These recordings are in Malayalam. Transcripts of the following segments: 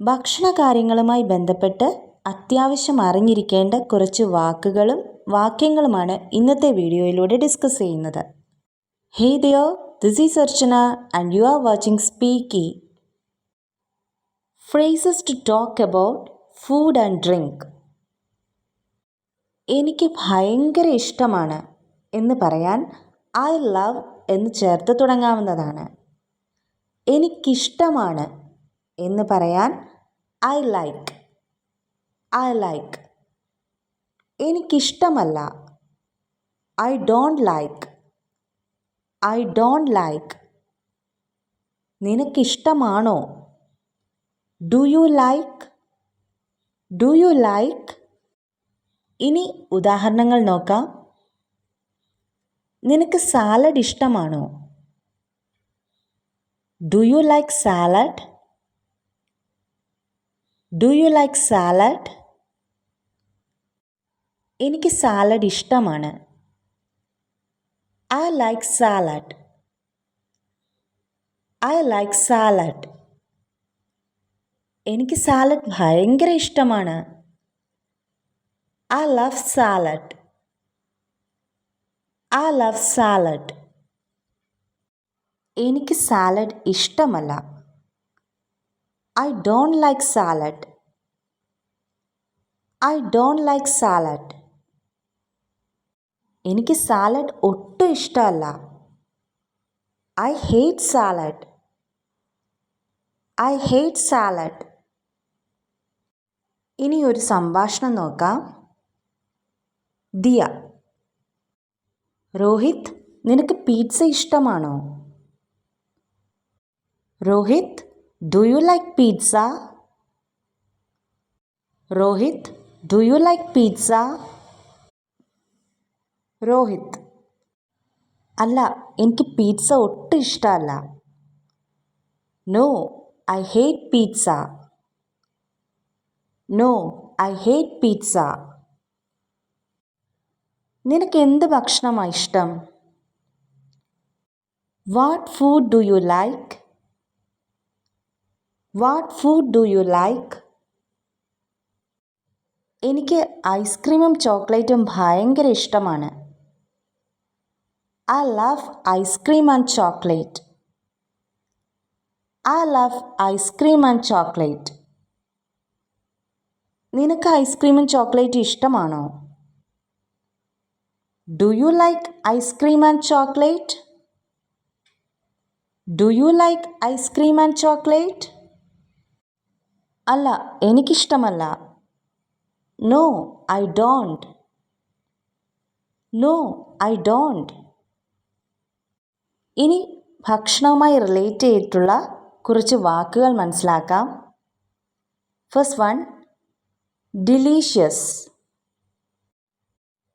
ഭക്ഷണകാര്യങ്ങളുമായി ബന്ധപ്പെട്ട് അത്യാവശ്യം അറിഞ്ഞിരിക്കേണ്ട കുറച്ച് വാക്കുകളും വാക്യങ്ങളുമാണ് ഇന്നത്തെ വീഡിയോയിലൂടെ ഡിസ്കസ് ചെയ്യുന്നത്. Hey Deo this is Archana and you are watching speaky phrases to talk about food and drink എനിക്ക് ഭയങ്കര ഇഷ്ടമാണ് എന്ന് പറയാൻ ഐ ലവ് എന്ന് ചേർത്ത് തുടങ്ങാവുന്നതാണ്. എനിക്കിഷ്ടമാണ് എന്ന് പറയാൻ ഐ ലൈക്ക് ഐ ലൈക്ക് എനിക്കിഷ്ടമല്ല. I don't like I don't like നിനക്കിഷ്ടമാണോ? Do you like do you like ഇനി ഉദാഹരണങ്ങൾ നോക്കാം. നിനക്ക് സാലഡ് ഇഷ്ടമാണോ? Do you like salad do you like salad എനിക്ക് സാലഡ് ഇഷ്ടമാണ്. I like salad I like salad എനിക്ക് സാലഡ് ഭയങ്കര ഇഷ്ടമാണ്. I love salad I love salad എനിക്ക് സാലഡ് ഇഷ്ടമല്ല. I don't like salad I don't like salad എനിക്ക് സാലഡ് ഒട്ടും ഇഷ്ടമല്ല. I hate salad I hate salad ഇനി ഒരു സംഭാഷണം നോക്കാം. ദിയ. രോഹിത് നിനക്ക് പിസ്സ ഇഷ്ടമാണോ? Rohit do you like pizza Rohit do you like pizza Rohit അല്ല എനിക്ക് പിസ്സ ഒട്ടും ഇഷ്ടമല്ല. No I hate pizza no I hate pizza നിനക്ക് എന്ത് ഭക്ഷണമാണ് ഇഷ്ടം? What food do you like what food do you like എനിക്ക് ഐസ്ക്രീമും ചോക്ലേറ്റും ഭയങ്കര ഇഷ്ടമാണ്. I love ice cream and chocolate I love ice cream and chocolate നിനക്ക് ഐസ്ക്രീമും ചോക്ലേറ്റും ഇഷ്ടമാണോ? Do you like ice cream and chocolate do you like ice cream and chocolate അല്ല എനിക്കിഷ്ടമല്ല. No I don't no I don't ഇനി ഭക്ഷണവുമായി റിലേറ്റ് ചെയ്തിട്ടുള്ള കുറച്ച് വാക്കുകൾ മനസ്സിലാക്കാം. ഫസ്റ്റ് വൺ ഡിലീഷ്യസ്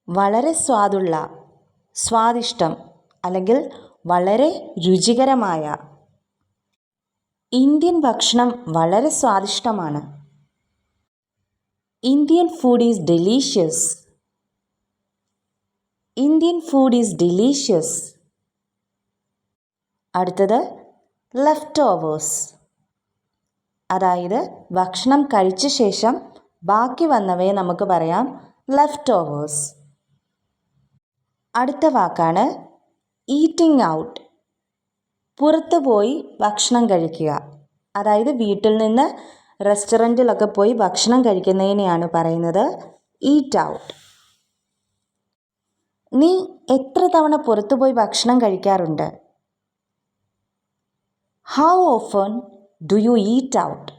വളരെ സ്വാദുള്ള സ്വാദിഷ്ടം അല്ലെങ്കിൽ വളരെ രുചികരമായ. ഇന്ത്യൻ ഭക്ഷണം വളരെ സ്വാദിഷ്ടമാണ്. Indian food is delicious Indian food is delicious അടുത്തത് ലെഫ്റ്റ് ഓവേഴ്സ് അതായത് ഭക്ഷണം കഴിച്ച ശേഷം ബാക്കി വന്നവയെ നമുക്ക് പറയാം ലെഫ്റ്റ് ഓവേഴ്സ് അടുത്ത വാക്കാണ് ഈറ്റിംഗ് ഔട്ട് പുറത്തു പോയി ഭക്ഷണം കഴിക്കുക. അതായത് വീട്ടിൽ നിന്ന് റെസ്റ്റോറന്റിലൊക്കെ പോയി ഭക്ഷണം കഴിക്കുന്നതിനെയാണ് പറയുന്നത്. ഈറ്റ് ഔട്ട് നീ എത്ര തവണ പുറത്തു പോയി ഭക്ഷണം കഴിക്കാറുണ്ട്? How often do you eat out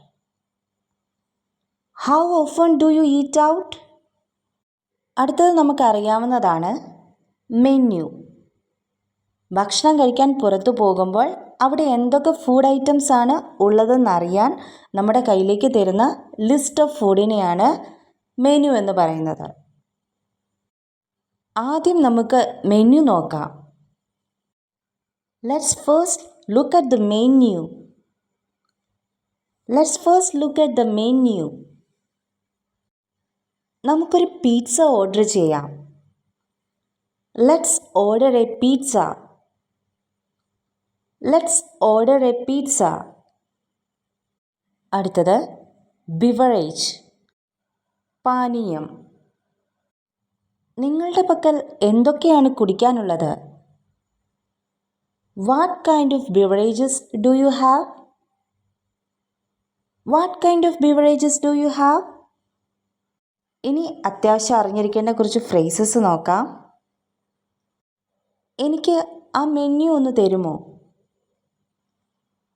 how often do you eat out അടുത്തത് നമുക്കറിയാവുന്നതാണ് മെന്യു ഭക്ഷണം കഴിക്കാൻ പുറത്തു പോകുമ്പോൾ അവിടെ എന്തൊക്കെ ഫുഡ് ഐറ്റംസ് ആണ് ഉള്ളതെന്നറിയാൻ നമ്മുടെ കയ്യിലേക്ക് തരുന്ന ലിസ്റ്റ് ഓഫ് ഫുഡിനെയാണ് മെനു എന്ന് പറയുന്നത്. ആദ്യം നമുക്ക് മെനു നോക്കാം. Let's first look at the menu let's first look at the menu നമുക്കൊരു പിസ്സ ഓർഡർ ചെയ്യാം. Let's order a pizza let's order a pizza അടുത്തത് ബിവറേജ് പാനീയം. നിങ്ങളുടെ പക്കൽ എന്തൊക്കെയാണ് കുടിക്കാനുള്ളത്? What kind of beverages do you have what kind of beverages do you have ഇനി അത്യാവശ്യം അറിഞ്ഞിരിക്കേണ്ട കുറച്ച് ഫ്രേസസ് നോക്കാം. എനിക്ക് ആ മെനു ഒന്ന് തരുമോ?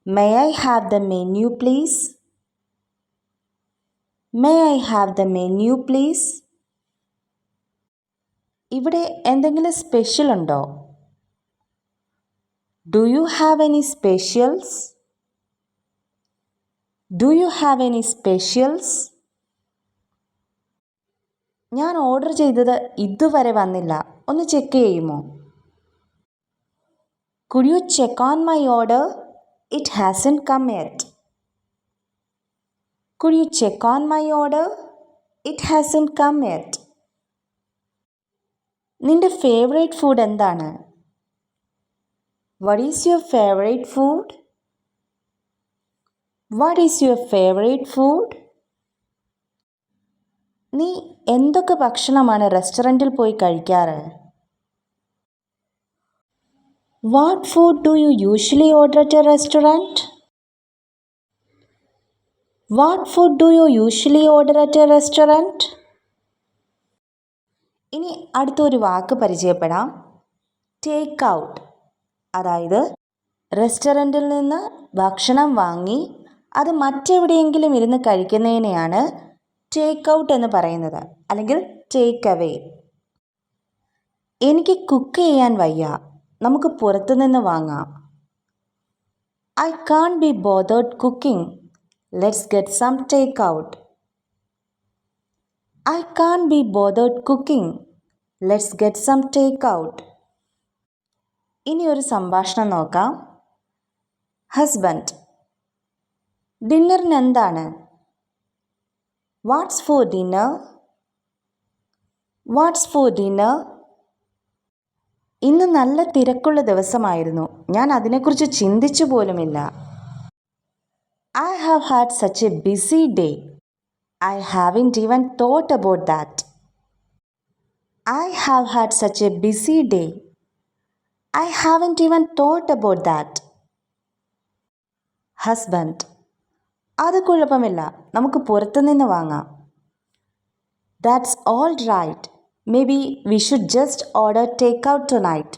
May I have the menu please may I have the menu please ഇവിടെ എന്തെങ്കിലും സ്പെഷ്യൽ ഉണ്ടോ? Do you have any specials do you have any specials ഞാൻ ഓർഡർ ചെയ്തത് ഇതുവരെ വന്നില്ല. ഒന്ന് ചെക്ക് ചെയ്യുമോ? Could you check on my order it hasn't come yet could you check on my order it hasn't come yet നിന്റെ ഫേവറേറ്റ് ഫുഡ് എന്താണ്? What is your favourite food what is your favourite food നീ എന്തൊക്കെ ഭക്ഷണമാണ് റെസ്റ്റോറന്റിൽ പോയി കഴിക്കാറ്? What food do you usually order at a restaurant what food do you usually order at a restaurant ഇനി അടുത്തൊരു വാക്ക് പരിചയപ്പെടാം. ടേക്ക് ഔട്ട് അതായത് റെസ്റ്റോറന്റിൽ നിന്ന് ഭക്ഷണം വാങ്ങി അത് മറ്റെവിടെയെങ്കിലും ഇരുന്ന് കഴിക്കുന്നതിനെയാണ് ടേക്ക് ഔട്ട് എന്ന് പറയുന്നത്. അല്ലെങ്കിൽ ടേക്ക് അവേ എനിക്ക് കുക്ക് ചെയ്യാൻ വയ്യ. നമുക്ക് പുറത്തുനിന്ന് വാങ്ങാം. I can't be bothered cooking let's get some take out I can't be bothered cooking let's get some take out ഇനി ഒരു സംഭാഷണം നോക്കാം. ഹസ്ബൻഡ് ഡിന്നറിന് എന്താണ് what's for dinner what's for dinner ഇന്ന് നല്ല തിരക്കുള്ള ദിവസമായിരുന്നു. ഞാൻ അതിനെക്കുറിച്ച് ചിന്തിച്ചു പോലുമില്ല. I have had such a busy day I haven't even thought about that I have had such a busy day I haven't even thought about that husband അത് കുഴപ്പമില്ല. നമുക്ക് പുറത്തുനിന്ന് വാങ്ങാം. That's all right maybe we should just order take out tonight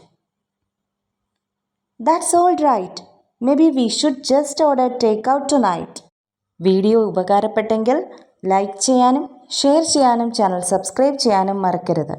that's all right maybe we should just order take out tonight video ഉപകാരപ്പെട്ടെങ്കിൽ like ചെയ്യാനും ഷെയർ ചെയ്യാനും ചാനൽ സബ്സ്ക്രൈബ് ചെയ്യാനും മറക്കരുത്.